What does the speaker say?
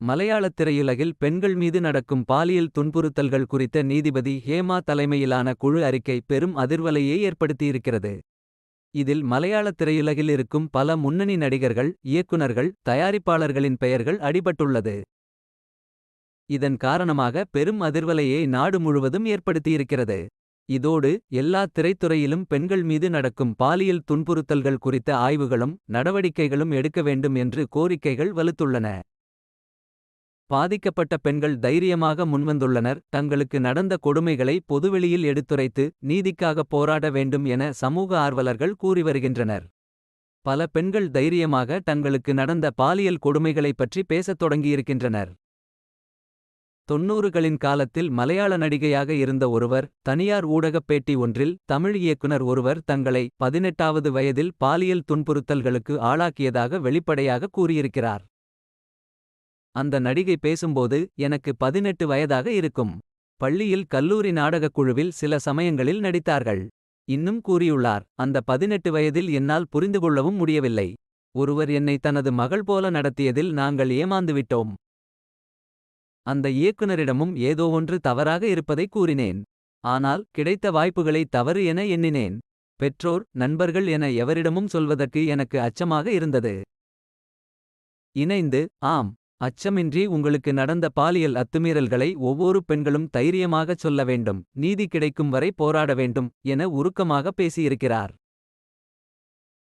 மலையாளத் திரையுலகில் பெண்கள் மீது நடக்கும் பாலியல் துன்புறுத்தல்கள் குறித்த நீதிபதி ஹேமா தலைமையிலான குழு அறிக்கை பெரும் அதிர்வலையை ஏற்படுத்தியிருக்கிறது. இதில் மலையாளத் திரையுலகில் இருக்கும் பல முன்னணி நடிகர்கள். இயக்குனர்கள் தயாரிப்பாளர்களின் பெயர்கள் அடிபட்டுள்ளது. இதன் காரணமாக பெரும் அதிர்வலையை நாடு முழுவதும் ஏற்படுத்தியிருக்கிறது. இதோடு எல்லா திரைத்துறையிலும் பெண்கள் மீது நடக்கும் பாலியல் துன்புறுத்தல்கள் குறித்த ஆய்வுகளும். நடவடிக்கைகளும் எடுக்க வேண்டும் என்று கோரிக்கைகள் வலுத்துள்ளன. பாதிக்கப்பட்ட பெண்கள் தைரியமாக முன்வந்துள்ளனர். தங்களுக்கு நடந்த கொடுமைகளை பொதுவெளியில் எடுத்துரைத்து. நீதிக்காகப் போராட வேண்டும் என சமூக ஆர்வலர்கள் கூறி வருகின்றனர். பல பெண்கள் தைரியமாக தங்களுக்கு நடந்த பாலியல் கொடுமைகளைப் பற்றி பேசத் தொடங்கியிருக்கின்றனர். தொன்னூறுகளின் காலத்தில் மலையாள நடிகையாக இருந்த ஒருவர். தனியார் ஊடகப் பேட்டி ஒன்றில் தமிழ் இயக்குனர் ஒருவர் தங்களை. பதினெட்டாவது வயதில் பாலியல் துன்புறுத்தல்களுக்கு ஆளாக்கியதாக வெளிப்படையாக கூறியிருக்கிறார். அந்த நடிகை பேசும்போது எனக்கு பதினெட்டு வயதாக இருக்கும். பள்ளியில் கல்லூரி நாடகக் குழுவில் சில சமயங்களில் நடித்தார்கள். இன்னும் கூறியுள்ளார் அந்த பதினெட்டு வயதில் என்னால் புரிந்துகொள்ளவும் முடியவில்லை. ஒருவர் என்னை தனது மகள் போல நடத்தியதில் நாங்கள் ஏமாந்துவிட்டோம். அந்த இயக்குனரிடமும் ஏதோ ஒன்று தவறாக இருப்பதை கூறினேன். ஆனால் கிடைத்த வாய்ப்புகளை தவறு என எண்ணினேன். பெற்றோர் நண்பர்கள் என எவரிடமும் சொல்வதற்கு எனக்கு அச்சமாக இருந்தது. இணைந்து ஆம் அச்சமின்றி உங்களுக்கு நடந்த பாலியல் அத்துமீறல்களை ஒவ்வொரு பெண்களும் தைரியமாகச் சொல்ல வேண்டும். நீதி கிடைக்கும் வரை போராட வேண்டும் என உருக்கமாக பேசியிருக்கிறார்.